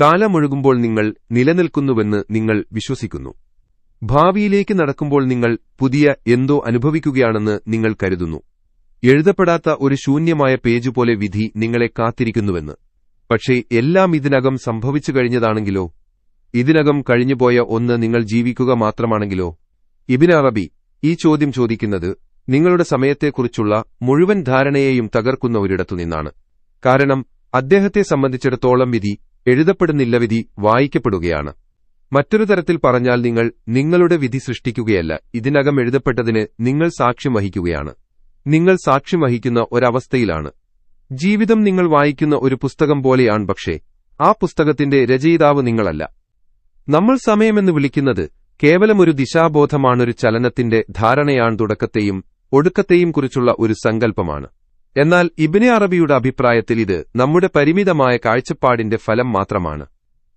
കാലമൊഴുകുമ്പോൾ നിങ്ങൾ നിലനിൽക്കുന്നുവെന്ന് നിങ്ങൾ വിശ്വസിക്കുന്നു. ഭാവിയിലേക്ക് നടക്കുമ്പോൾ നിങ്ങൾ പുതിയ എന്തോ അനുഭവിക്കുകയാണെന്ന് നിങ്ങൾ കരുതുന്നു. എഴുതപ്പെടാത്ത ഒരു ശൂന്യമായ പേജ് പോലെ വിധി നിങ്ങളെ കാത്തിരിക്കുന്നുവെന്ന്. പക്ഷേ എല്ലാം ഇതിനകം സംഭവിച്ചു കഴിഞ്ഞതാണെങ്കിലോ? ഇതിനകം കഴിഞ്ഞുപോയ ഒന്ന് നിങ്ങൾ ജീവിക്കുക മാത്രമാണെങ്കിലോ? ഇബിൻ അറബി ഈ ചോദ്യം ചോദിക്കുന്നത് നിങ്ങളുടെ സമയത്തെക്കുറിച്ചുള്ള മുഴുവൻ ധാരണയെയും തകർക്കുന്ന ഒരിടത്തുനിന്നാണ്. കാരണം അദ്ദേഹത്തെ സംബന്ധിച്ചിടത്തോളം വിധി എഴുതപ്പെടുന്നില്ല വിധി വായിക്കപ്പെടുകയാണ്. മറ്റൊരു തരത്തിൽ പറഞ്ഞാൽ നിങ്ങൾ നിങ്ങളുടെ വിധി സൃഷ്ടിക്കുകയല്ല ഇതിനകം എഴുതപ്പെട്ടതിന് നിങ്ങൾ സാക്ഷ്യം വഹിക്കുകയാണ്. നിങ്ങൾ സാക്ഷ്യം വഹിക്കുന്ന ഒരവസ്ഥയിലാണ്. ജീവിതം നിങ്ങൾ വായിക്കുന്ന ഒരു പുസ്തകം പോലെയാണ് പക്ഷേ ആ പുസ്തകത്തിന്റെ രചയിതാവ് നിങ്ങളല്ല. നമ്മൾ സമയമെന്ന് വിളിക്കുന്നത് കേവലം ഒരു ദിശാബോധമാണൊരു ചലനത്തിന്റെ ധാരണയാണ് തുടക്കത്തെയും ഒടുക്കത്തെയും കുറിച്ചുള്ള ഒരു സങ്കല്പമാണ്. എന്നാൽ ഇബിനെ അറബിയുടെ അഭിപ്രായത്തിൽ ഇത് നമ്മുടെ പരിമിതമായ കാഴ്ചപ്പാടിന്റെ ഫലം മാത്രമാണ്.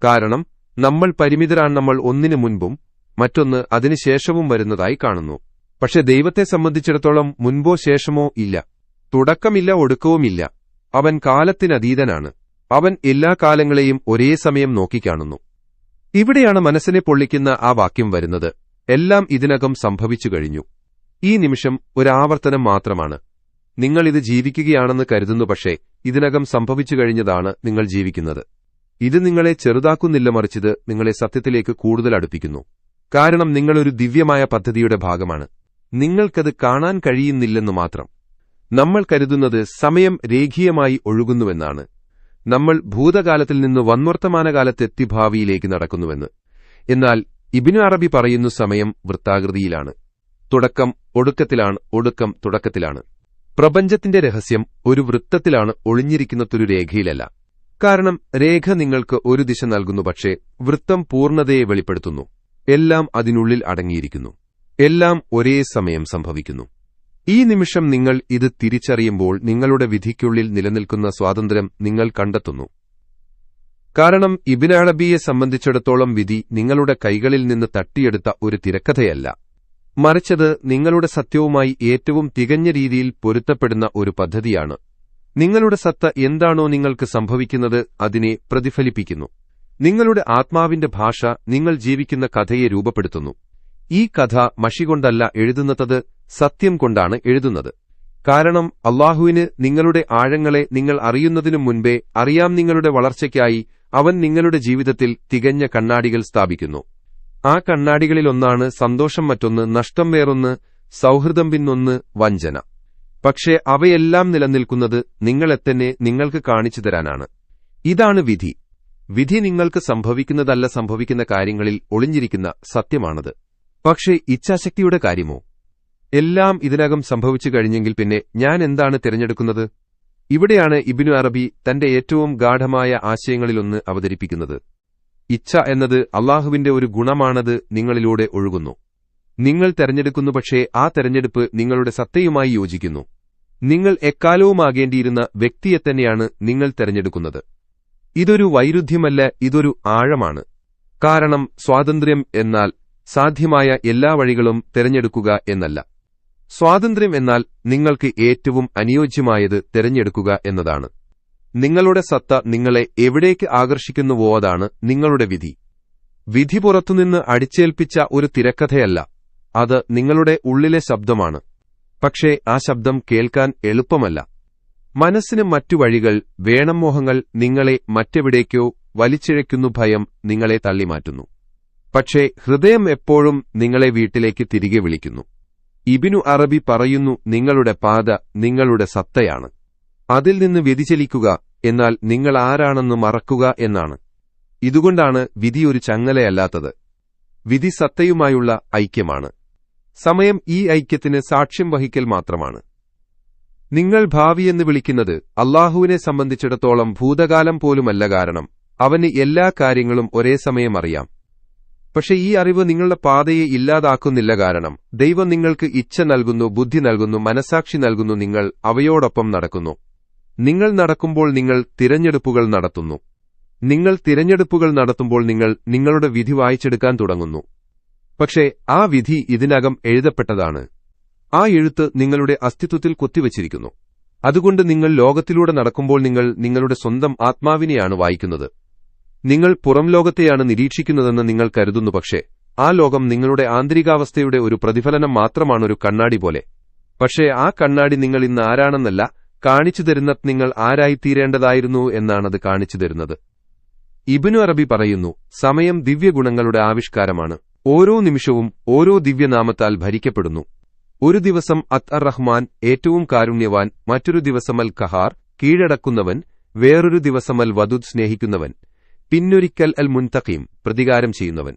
കാരണം നമ്മൾ പരിമിതരാണ് നമ്മൾ ഒന്നിനു മുൻപും മറ്റൊന്ന് അതിനുശേഷവും വരുന്നതായി കാണുന്നു. പക്ഷെ ദൈവത്തെ സംബന്ധിച്ചിടത്തോളം മുൻപോ ശേഷമോ ഇല്ല. തുടക്കമില്ല ഒടുക്കവുമില്ല അവൻ കാലത്തിനതീതനാണ്. അവൻ എല്ലാ കാലങ്ങളെയും ഒരേ സമയം നോക്കിക്കാണുന്നു. ഇവിടെയാണ് മനസ്സിനെ പൊള്ളിക്കുന്ന ആ വാക്യം വരുന്നത്. എല്ലാം ഇതിനകം സംഭവിച്ചു കഴിഞ്ഞു. ഈ നിമിഷം ഒരാവർത്തനം മാത്രമാണ്. നിങ്ങൾ ഇത് ജീവിക്കുകയാണെന്ന് കരുതുന്നു പക്ഷേ ഇതിനകം സംഭവിച്ചു കഴിഞ്ഞതാണ് നിങ്ങൾ ജീവിക്കുന്നത്. ഇത് നിങ്ങളെ ചെറുതാക്കുന്നില്ല മറിച്ചത് നിങ്ങളെ സത്യത്തിലേക്ക് കൂടുതൽ അടുപ്പിക്കുന്നു. കാരണം നിങ്ങളൊരു ദിവ്യമായ പദ്ധതിയുടെ ഭാഗമാണ്. നിങ്ങൾക്കത് കാണാൻ കഴിയുന്നില്ലെന്നു മാത്രം. നമ്മൾ കരുതുന്നത് സമയം രേഖീയമായി ഒഴുകുന്നുവെന്നാണ്. നമ്മൾ ഭൂതകാലത്തിൽ നിന്ന് വൻവർത്തമാനകാലത്തെത്തി ഭാവിയിലേക്ക് നടക്കുന്നുവെന്ന്. എന്നാൽ ഇബിനു അറബി പറയുന്നു സമയം വൃത്താകൃതിയിലാണ്. തുടക്കം ഒടുക്കത്തിലാണ് ഒടുക്കം തുടക്കത്തിലാണ്. പ്രപഞ്ചത്തിന്റെ രഹസ്യം ഒരു വൃത്തത്തിലാണ് ഒളിഞ്ഞിരിക്കുന്നതൊരു രേഖയിലല്ല. കാരണം രേഖ നിങ്ങൾക്ക് ഒരു ദിശ നൽകുന്നു പക്ഷേ വൃത്തം പൂർണതയെ വെളിപ്പെടുത്തുന്നു. എല്ലാം അതിനുള്ളിൽ അടങ്ങിയിരിക്കുന്നു. എല്ലാം ഒരേ സമയം സംഭവിക്കുന്നു. ഈ നിമിഷം നിങ്ങൾ ഇത് തിരിച്ചറിയുമ്പോൾ നിങ്ങളുടെ വിധിക്കുള്ളിൽ നിലനിൽക്കുന്ന സ്വാതന്ത്ര്യം നിങ്ങൾ കണ്ടെത്തുന്നു. കാരണം ഇബിനഅളബിയെ സംബന്ധിച്ചിടത്തോളം വിധി നിങ്ങളുടെ കൈകളിൽ നിന്ന് തട്ടിയെടുത്ത ഒരു തിരക്കഥയല്ല. മറിച്ചത് നിങ്ങളുടെ സത്യവുമായി ഏറ്റവും തികഞ്ഞ രീതിയിൽ പൊരുത്തപ്പെടുന്ന ഒരു പദ്ധതിയാണ്. നിങ്ങളുടെ സത്ത എന്താണോ നിങ്ങൾക്ക് സംഭവിക്കുന്നത് അതിനെ പ്രതിഫലിപ്പിക്കുന്നു. നിങ്ങളുടെ ആത്മാവിന്റെ ഭാഷ നിങ്ങൾ ജീവിക്കുന്ന കഥയെ രൂപപ്പെടുത്തുന്നു. ഈ കഥ മഷികൊണ്ടല്ല എഴുതുന്നത് സത്യം കൊണ്ടാണ് എഴുതുന്നത്. കാരണം അള്ളാഹുവിന് നിങ്ങളുടെ ആഴങ്ങളെ നിങ്ങൾ അറിയുന്നതിനു മുൻപേ അറിയാം നിങ്ങളുടെ വളർച്ചയ്ക്കായി അവൻ നിങ്ങളുടെ ജീവിതത്തിൽ തികഞ്ഞ കണ്ണാടികൾ സ്ഥാപിക്കുന്നു. ആ കണ്ണാടികളിലൊന്നാണ് സന്തോഷം മറ്റൊന്ന് നഷ്ടം വേറൊന്ന് സൗഹൃദം പിന്നൊന്ന് വഞ്ചന. പക്ഷേ അവയെല്ലാം നിലനിൽക്കുന്നത് നിങ്ങളെത്തന്നെ നിങ്ങൾക്ക് കാണിച്ചു തരാനാണ്. ഇതാണ് വിധി. വിധി നിങ്ങൾക്ക് സംഭവിക്കുന്നതല്ല സംഭവിക്കുന്ന കാര്യങ്ങളിൽ ഒളിഞ്ഞിരിക്കുന്ന സത്യമാണത്. പക്ഷേ ഇച്ഛാശക്തിയുടെ കാര്യമോ? എല്ലാം ഇതിനകം സംഭവിച്ചു കഴിഞ്ഞെങ്കിൽ പിന്നെ ഞാൻ എന്താണ് തിരഞ്ഞെടുക്കുന്നത്? ഇവിടെയാണ് ഇബിനു അറബി തന്റെ ഏറ്റവും ഗാഠമായ ആശയങ്ങളിലൊന്ന് അവതരിപ്പിക്കുന്നത്. ഇച്ഛ എന്നത് അള്ളാഹുവിന്റെ ഒരു ഗുണമാണത് നിങ്ങളിലൂടെ ഒഴുകുന്നു. നിങ്ങൾ തെരഞ്ഞെടുക്കുന്നു പക്ഷേ ആ തെരഞ്ഞെടുപ്പ് നിങ്ങളുടെ സത്തയുമായി യോജിക്കുന്നു. നിങ്ങൾ എക്കാലവുമാകേണ്ടിയിരുന്ന വ്യക്തിയെ തന്നെയാണ് നിങ്ങൾ തെരഞ്ഞെടുക്കുന്നത്. ഇതൊരു വൈരുദ്ധ്യമല്ല ഇതൊരു ആഴമാണ്. കാരണം സ്വാതന്ത്ര്യം എന്നാൽ സാധ്യമായ എല്ലാ വഴികളും തിരഞ്ഞെടുക്കുക എന്നല്ല. സ്വാതന്ത്ര്യം എന്നാൽ നിങ്ങൾക്ക് ഏറ്റവും അനുയോജ്യമായത് തിരഞ്ഞെടുക്കുക എന്നതാണ്. നിങ്ങളുടെ സത്ത നിങ്ങളെ എവിടേക്ക് ആകർഷിക്കുന്നുവോ അതാണ് നിങ്ങളുടെ വിധി. വിധി പുറത്തുനിന്ന് അടിച്ചേൽപ്പിച്ച ഒരു തിരക്കഥയല്ല. അത് നിങ്ങളുടെ ഉള്ളിലെ ശബ്ദമാണ്. പക്ഷേ ആ ശബ്ദം കേൾക്കാൻ എളുപ്പമല്ല. മനസ്സിന് മറ്റു വഴികൾ വേണം മോഹങ്ങൾ നിങ്ങളെ മറ്റെവിടേക്കോ വലിച്ചിഴയ്ക്കുന്നു ഭയം നിങ്ങളെ തള്ളിമാറ്റുന്നു. പക്ഷേ ഹൃദയം എപ്പോഴും നിങ്ങളെ വീട്ടിലേക്ക് തിരികെ വിളിക്കുന്നു. ഇബിനു അറബി പറയുന്നു നിങ്ങളുടെ പാത നിങ്ങളുടെ സത്തയാണ്. അതിൽ നിന്ന് വ്യതിചലിക്കുക എന്നാൽ നിങ്ങൾ ആരാണെന്ന് മറക്കുക എന്നാണ്. ഇതുകൊണ്ടാണ് വിധി ഒരു ചങ്ങലയല്ലാത്തത്. വിധി സത്തയുമായുള്ള ഐക്യമാണ്. സമയം ഈ ഐക്യത്തിന് സാക്ഷ്യം വഹിക്കൽ മാത്രമാണ്. നിങ്ങൾ ഭാവിയെന്ന് വിളിക്കുന്നത് അള്ളാഹുവിനെ സംബന്ധിച്ചിടത്തോളം ഭൂതകാലം പോലുമല്ല കാരണം അവന് എല്ലാ കാര്യങ്ങളും ഒരേ സമയം അറിയാം. പക്ഷെ ഈ അറിവ് നിങ്ങളുടെ പാതയെ ഇല്ലാതാക്കുന്നില്ല കാരണം ദൈവം നിങ്ങൾക്ക് ഇച്ഛ നൽകുന്നു ബുദ്ധി നൽകുന്നു മനസാക്ഷി നൽകുന്നു നിങ്ങൾ അവയോടൊപ്പം നടക്കുന്നു. നിങ്ങൾ നടക്കുമ്പോൾ നിങ്ങൾ തിരഞ്ഞെടുപ്പുകൾ നടത്തുന്നു. നിങ്ങൾ തിരഞ്ഞെടുപ്പുകൾ നടത്തുമ്പോൾ നിങ്ങൾ നിങ്ങളുടെ വിധി വായിച്ചെടുക്കാൻ തുടങ്ങുന്നു. പക്ഷേ ആ വിധി ഇതിനകം എഴുതപ്പെട്ടതാണ്. ആ എഴുത്ത് നിങ്ങളുടെ അസ്തിത്വത്തിൽ കൊത്തിവച്ചിരിക്കുന്നു. അതുകൊണ്ട് നിങ്ങൾ ലോകത്തിലൂടെ നടക്കുമ്പോൾ നിങ്ങൾ നിങ്ങളുടെ സ്വന്തം ആത്മാവിനെയാണ് വായിക്കുന്നത്. നിങ്ങൾ പുറം ലോകത്തെയാണ് നിരീക്ഷിക്കുന്നതെന്ന് നിങ്ങൾ കരുതുന്നു പക്ഷേ ആ ലോകം നിങ്ങളുടെ ആന്തരികാവസ്ഥയുടെ ഒരു പ്രതിഫലനം മാത്രമാണ് ഒരു കണ്ണാടി പോലെ. പക്ഷേ ആ കണ്ണാടി നിങ്ങൾ ഇന്ന് ആരാണെന്നല്ല കാണിച്ചു തരുന്ന നിങ്ങൾ ആരായിത്തീരേണ്ടതായിരുന്നു എന്നാണത് കാണിച്ചു തരുന്നത് ഇബിനു അറബി പറയുന്നു സമയം ദിവ്യഗുണങ്ങളുടെ ആവിഷ്കാരമാണ്. ഓരോ നിമിഷവും ഓരോ ദിവ്യനാമത്താൽ ഭരിക്കപ്പെടുന്നു. ഒരു ദിവസം അത്ത് അർ റഹ്മാൻ ഏറ്റവും കാരുണ്യവാൻ മറ്റൊരു ദിവസം അൽ കഹാർ കീഴടക്കുന്നവൻ വേറൊരു ദിവസം അൽ വദുദ് സ്നേഹിക്കുന്നവൻ പിന്നൊരിക്കൽ അൽ മുൻതഖീം പ്രതികാരം ചെയ്യുന്നവൻ.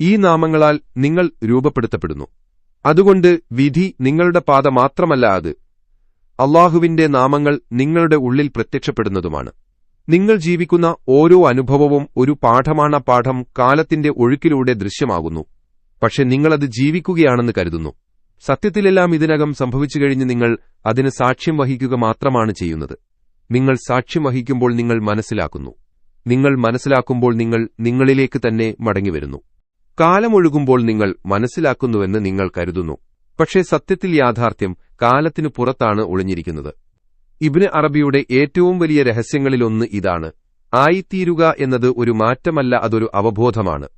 ഈ നാമങ്ങളാൽ നിങ്ങൾ രൂപപ്പെടുത്തപ്പെടുന്നു. അതുകൊണ്ട് വിധി നിങ്ങളുടെ പാത മാത്രമല്ല അത്. അള്ളാഹുവിന്റെ നാമങ്ങൾ നിങ്ങളുടെ ഉള്ളിൽ പ്രത്യക്ഷപ്പെടുന്നതുമാണ്. നിങ്ങൾ ജീവിക്കുന്ന ഓരോ അനുഭവവും ഒരു പാഠമാണ് പാഠം കാലത്തിന്റെ ഒഴുക്കിലൂടെ ദൃശ്യമാകുന്നു. പക്ഷെ നിങ്ങളത് ജീവിക്കുകയാണെന്ന് കരുതുന്നു. സത്യത്തിലെല്ലാം ഇതിനകം സംഭവിച്ചു കഴിഞ്ഞ് നിങ്ങൾ അതിന് സാക്ഷ്യം വഹിക്കുക മാത്രമാണ് ചെയ്യുന്നത്. നിങ്ങൾ സാക്ഷ്യം വഹിക്കുമ്പോൾ നിങ്ങൾ മനസ്സിലാക്കുന്നു. നിങ്ങൾ മനസ്സിലാക്കുമ്പോൾ നിങ്ങൾ നിങ്ങളിലേക്ക് തന്നെ മടങ്ങിവരുന്നു. കാലമൊഴുകുമ്പോൾ നിങ്ങൾ മനസ്സിലാക്കുന്നുവെന്ന് നിങ്ങൾ കരുതുന്നു. പക്ഷേ സത്യത്തിൽ യാഥാർത്ഥ്യം കാലത്തിനു പുറത്താണ് ഒളിഞ്ഞിരിക്കുന്നത്. ഇബ്ന് അറബിയുടെ ഏറ്റവും വലിയ രഹസ്യങ്ങളിലൊന്ന് ഇതാണ്. ആയിത്തീരുക എന്നത് ഒരു മാറ്റമല്ല അതൊരു അവബോധമാണ്.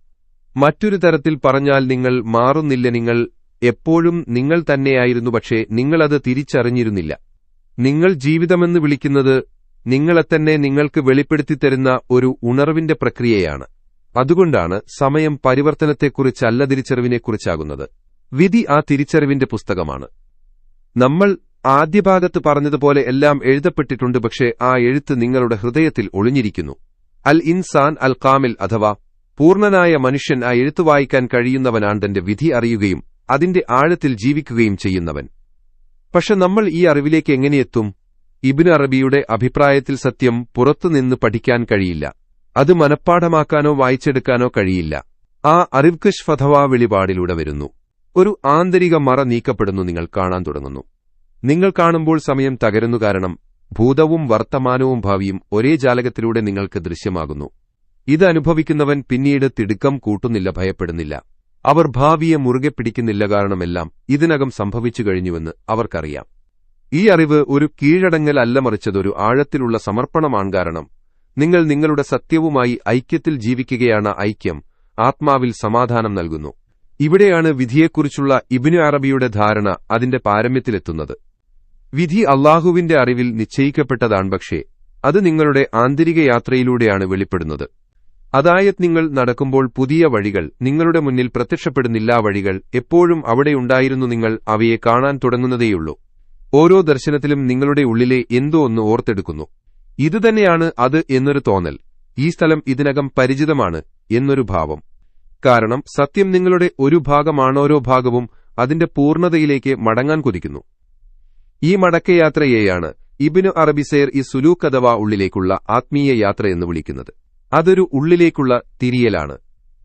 മറ്റൊരു തരത്തിൽ പറഞ്ഞാൽ നിങ്ങൾ മാറുന്നില്ല നിങ്ങൾ എപ്പോഴും നിങ്ങൾ തന്നെയായിരുന്നു പക്ഷേ നിങ്ങളത് തിരിച്ചറിഞ്ഞിരുന്നില്ല. നിങ്ങൾ ജീവിതമെന്ന് വിളിക്കുന്നത് നിങ്ങളെത്തന്നെ നിങ്ങൾക്ക് വെളിപ്പെടുത്തിത്തരുന്ന ഒരു ഉണർവിന്റെ പ്രക്രിയയാണ്. അതുകൊണ്ടാണ് സമയം പരിവർത്തനത്തെക്കുറിച്ചല്ല തിരിച്ചറിവിനെക്കുറിച്ചാകുന്നത്. വിധി ആ തിരിച്ചറിവിന്റെ പുസ്തകമാണ്. നമ്മൾ ആദ്യ ഭാഗത്ത് പറഞ്ഞതുപോലെ എല്ലാം എഴുതപ്പെട്ടിട്ടുണ്ട് പക്ഷേ ആ എഴുത്ത് നിങ്ങളുടെ ഹൃദയത്തിൽ ഒളിഞ്ഞിരിക്കുന്നു. അൽ ഇൻസാൻ അൽ കാമിൽ അഥവാ പൂർണനായ മനുഷ്യൻ ആ എഴുത്ത് വായിക്കാൻ കഴിയുന്നവനാണ് തന്റെ വിധി അറിയുകയും അതിന്റെ ആഴത്തിൽ ജീവിക്കുകയും ചെയ്യുന്നവൻ. പക്ഷെ നമ്മൾ ഈ അറിവിലേക്ക് എങ്ങനെയെത്തും ഇബിൻ അറബിയുടെ അഭിപ്രായത്തിൽ സത്യം പുറത്തുനിന്ന് പഠിക്കാൻ കഴിയില്ല. അത് മനഃപ്പാഠമാക്കാനോ വായിച്ചെടുക്കാനോ കഴിയില്ല. ആ അറിവ്കഷ് ഫഥവാ വെളിപാടിലൂടെ വരുന്നു. ഒരു ആന്തരിക മറ നീക്കപ്പെടുന്നു നിങ്ങൾ കാണാൻ തുടങ്ങുന്നു. നിങ്ങൾ കാണുമ്പോൾ സമയം തകരുന്നു കാരണം ഭൂതവും വർത്തമാനവും ഭാവിയും ഒരേ ജാലകത്തിലൂടെ നിങ്ങൾക്ക് ദൃശ്യമാകുന്നു. ഇത് അനുഭവിക്കുന്നവൻ പിന്നീട് തിടുക്കം കൂട്ടുന്നില്ല ഭയപ്പെടുന്നില്ല. അവർ ഭാവിയെ മുറുകെ പിടിക്കുന്നില്ല കാരണമെല്ലാം ഇതിനകം സംഭവിച്ചു കഴിഞ്ഞുവെന്ന് അവർക്കറിയാം. ഈ അറിവ് ഒരു കീഴടങ്ങൽ അല്ല മറിച്ചതൊരു ആഴത്തിലുള്ള സമർപ്പണമാണ് കാരണം നിങ്ങൾ നിങ്ങളുടെ സത്യവുമായി ഐക്യത്തിൽ ജീവിക്കുകയാണ് ഐക്യം ആത്മാവിൽ സമാധാനം നൽകുന്നു. ഇവിടെയാണ് വിധിയെക്കുറിച്ചുള്ള ഇബിനു അറബിയുടെ ധാരണ അതിന്റെ പാരമ്യത്തിലെത്തുന്നത്. വിധി അള്ളാഹുവിന്റെ അറിവിൽ നിശ്ചയിക്കപ്പെട്ടതാണ് പക്ഷേ അത് നിങ്ങളുടെ ആന്തരിക യാത്രയിലൂടെയാണ് വെളിപ്പെടുന്നത്. അതായത് നിങ്ങൾ നടക്കുമ്പോൾ പുതിയ വഴികൾ നിങ്ങളുടെ മുന്നിൽ പ്രത്യക്ഷപ്പെടുന്നില്ല വഴികൾ എപ്പോഴും അവിടെയുണ്ടായിരുന്നു നിങ്ങൾ അവയെ കാണാൻ തുടങ്ങുന്നതേയുള്ളൂ. ഓരോ ദർശനത്തിലും നിങ്ങളുടെ ഉള്ളിലെ എന്തോ ഒന്ന് ഓർത്തെടുക്കുന്നു. ഇതുതന്നെയാണ് അത് എന്നൊരു തോന്നൽ. ഈ സ്ഥലം ഇതിനകം പരിചിതമാണ് എന്നൊരു ഭാവം. കാരണം സത്യം നിങ്ങളുടെ ഒരു ഭാഗമാണോരോ ഭാഗവും അതിന്റെ പൂർണതയിലേക്ക് മടങ്ങാൻ കൊതിക്കുന്നു. ഈ മടക്കയാത്രയെയാണ് ഇബിനു അറബിസേർ ഈ സുലൂക്ക് അഥവാ ഉള്ളിലേക്കുള്ള ആത്മീയ യാത്ര എന്ന് വിളിക്കുന്നത്. അതൊരു ഉള്ളിലേക്കുള്ള തിരിയലാണ്.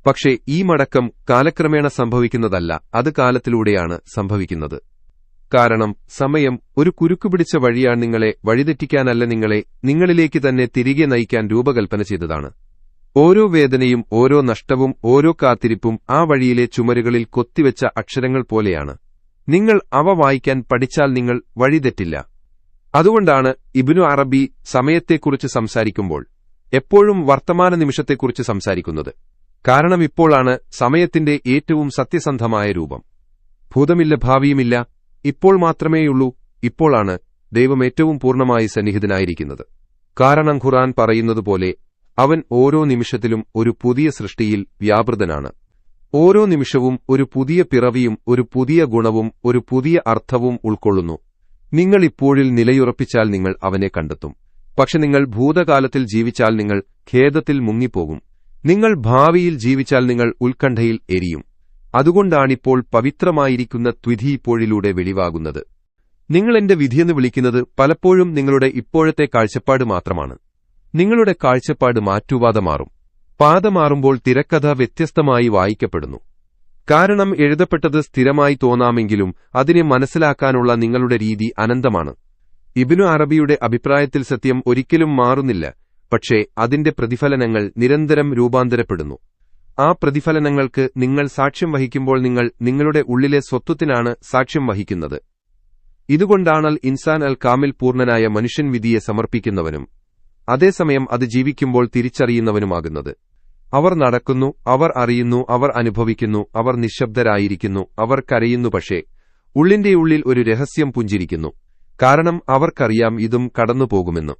പക്ഷേ ഈ മടക്കം കാലക്രമേണ സംഭവിക്കുന്നതല്ല അത് കാലത്തിലൂടെയാണ് സംഭവിക്കുന്നത്. കാരണം സമയം ഒരു കുരുക്കുപിടിച്ച വഴിയാണ് നിങ്ങളെ വഴിതെറ്റിക്കാനല്ല നിങ്ങളെ നിങ്ങളിലേക്ക് തന്നെ തിരികെ നയിക്കാൻ രൂപകൽപ്പന ചെയ്തതാണ്. ഓരോ വേദനയും ഓരോ നഷ്ടവും ഓരോ കാത്തിരിപ്പും ആ വഴിയിലെ ചുമരുകളിൽ കൊത്തിവെച്ച അക്ഷരങ്ങൾ പോലെയാണ്. നിങ്ങൾ അവ വായിക്കാൻ പഠിച്ചാൽ നിങ്ങൾ വഴിതെറ്റില്ല. അതുകൊണ്ടാണ് ഇബിനു അറബി സമയത്തെക്കുറിച്ച് സംസാരിക്കുമ്പോൾ എപ്പോഴും വർത്തമാന നിമിഷത്തെക്കുറിച്ച് സംസാരിക്കുന്നത്. കാരണം ഇപ്പോഴാണ് സമയത്തിന്റെ ഏറ്റവും സത്യസന്ധമായ രൂപം. ഭൂതമില്ല ഭാവിയുമില്ല ഇപ്പോൾ മാത്രമേയുള്ളൂ ഇപ്പോഴാണ് ദൈവം ഏറ്റവും പൂർണമായി സന്നിഹിതനായിരിക്കുന്നത്. കാരണം ഖുറാൻ പറയുന്നതുപോലെ അവൻ ഓരോ നിമിഷത്തിലും ഒരു പുതിയ സൃഷ്ടിയിൽ വ്യാപൃതനാണ്. ഓരോ നിമിഷവും ഒരു പുതിയ പിറവിയും ഒരു പുതിയ ഗുണവും ഒരു പുതിയ അർത്ഥവും ഉൾക്കൊള്ളുന്നു. നിങ്ങൾ ഇപ്പോഴിൽ നിലയുറപ്പിച്ചാൽ നിങ്ങൾ അവനെ കണ്ടെത്തും. പക്ഷെ നിങ്ങൾ ഭൂതകാലത്തിൽ ജീവിച്ചാൽ നിങ്ങൾ ഖേദത്തിൽ മുങ്ങിപ്പോകും. നിങ്ങൾ ഭാവിയിൽ ജീവിച്ചാൽ നിങ്ങൾ ഉത്കണ്ഠയിൽ എരിയും. അതുകൊണ്ടാണിപ്പോൾ പവിത്രമായിരിക്കുന്ന ത്വിധി ഇപ്പോഴിലൂടെ വെളിവാകുന്നത്. നിങ്ങൾ എന്റെ വിധിയെന്ന് വിളിക്കുന്നത് പലപ്പോഴും നിങ്ങളുടെ ഇപ്പോഴത്തെ കാഴ്ചപ്പാട് മാത്രമാണ്. നിങ്ങളുടെ കാഴ്ചപ്പാട് മാറ്റുവാതെ മാറും. പാത മാറുമ്പോൾ തിരക്കഥ വ്യത്യസ്തമായി വായിക്കപ്പെടുന്നു. കാരണം എഴുതപ്പെട്ടത് സ്ഥിരമായി തോന്നാമെങ്കിലും അതിനെ മനസ്സിലാക്കാനുള്ള നിങ്ങളുടെ രീതി അനന്തമാണ്. ഇബിനു അറബിയുടെ അഭിപ്രായത്തിൽ സത്യം ഒരിക്കലും മാറുന്നില്ല പക്ഷേ അതിന്റെ പ്രതിഫലനങ്ങൾ നിരന്തരം രൂപാന്തരപ്പെടുന്നു. ആ പ്രതിഫലനങ്ങൾക്ക് നിങ്ങൾ സാക്ഷ്യം വഹിക്കുമ്പോൾ നിങ്ങൾ നിങ്ങളുടെ ഉള്ളിലെ സ്വത്വത്തിനാണ് സാക്ഷ്യം വഹിക്കുന്നത്. ഇതുകൊണ്ടാണൽ ഇൻസാൻ അൽ കാമിൽ പൂർണനായ മനുഷ്യൻ വിധിയെ സമർപ്പിക്കുന്നവനും അതേസമയം അത് ജീവിക്കുമ്പോൾ തിരിച്ചറിയുന്നവനുമാകുന്നത്. അവർ നടക്കുന്നു അവർ അറിയുന്നു അവർ അനുഭവിക്കുന്നു അവർ നിശബ്ദരായിരിക്കുന്നു അവർ കരയുന്നു പക്ഷേ ഉള്ളിന്റെ ഉള്ളിൽ ഒരു രഹസ്യം പുഞ്ചിരിക്കുന്നു. കാരണം അവർക്കറിയാം ഇതും കടന്നുപോകുമെന്ന്.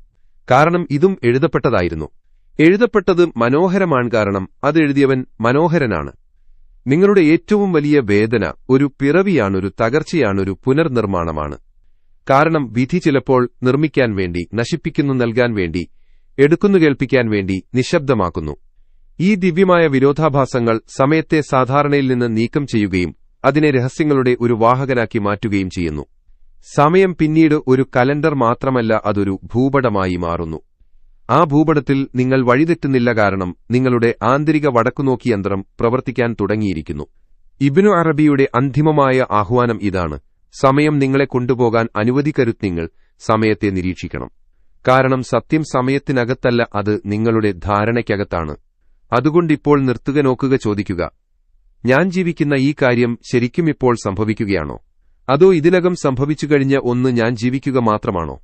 കാരണം ഇതും എഴുതപ്പെട്ടതായിരുന്നു. എഴുതപ്പെട്ടത് മനോഹരമാണ് കാരണം അതെഴുതിയവൻ മനോഹരനാണ്. നിങ്ങളുടെ ഏറ്റവും വലിയ വേദന ഒരു പിറവിയാണൊരു തകർച്ചയാണൊരു പുനർനിർമ്മാണമാണ്. കാരണം വിധി ചിലപ്പോൾ നിർമ്മിക്കാൻ വേണ്ടി നശിപ്പിക്കുന്നു നൽകാൻ വേണ്ടി എടുക്കുന്നു കേൾപ്പിക്കാൻ വേണ്ടി നിശബ്ദമാക്കുന്നു. ഈ ദിവ്യമായ വിരോധാഭാസങ്ങൾ സമയത്തെ സാധാരണയിൽ നിന്ന് നീക്കം ചെയ്യുകയും അതിനെ രഹസ്യങ്ങളുടെ ഒരു വാഹകനാക്കി മാറ്റുകയും ചെയ്യുന്നു. സമയം പിന്നീട് ഒരു കലണ്ടർ മാത്രമല്ല അതൊരു ഭൂപടമായി മാറുന്നു. ആ ഭൂപടത്തിൽ നിങ്ങൾ വഴിതെറ്റുന്നില്ല കാരണം നിങ്ങളുടെ ആന്തരിക വടക്കുനോക്കി യന്ത്രം പ്രവർത്തിക്കാൻ തുടങ്ങിയിരിക്കുന്നു. ഇബിനു അറബിയുടെ അന്തിമമായ ആഹ്വാനം ഇതാണ്. സമയം നിങ്ങളെ കൊണ്ടുപോകാൻ അനുവദിക്കരുത് നിങ്ങൾ സമയത്തെ നിരീക്ഷിക്കണം. കാരണം സത്യം സമയത്തിനകത്തല്ല അത് നിങ്ങളുടെ ധാരണയ്ക്കകത്താണ്. അതുകൊണ്ടിപ്പോൾ നിർത്തുക നോക്കുക ചോദിക്കുക. ഞാൻ ജീവിക്കുന്ന ഈ കാര്യം ശരിക്കും ഇപ്പോൾ സംഭവിക്കുകയാണോ? അതോ ഇതിനകം സംഭവിച്ചു കഴിഞ്ഞ ഒന്ന് ഞാൻ ജീവിക്കുക മാത്രമാണോ?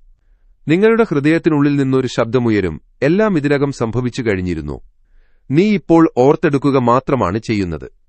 നിങ്ങളുടെ ഹൃദയത്തിനുള്ളിൽ നിന്നൊരു ശബ്ദമുയരും എല്ലാം ഇതിനകം സംഭവിച്ചു കഴിഞ്ഞിരുന്നു. നീ ഇപ്പോൾ ഓർത്തെടുക്കുക മാത്രമാണ് ചെയ്യുന്നത്.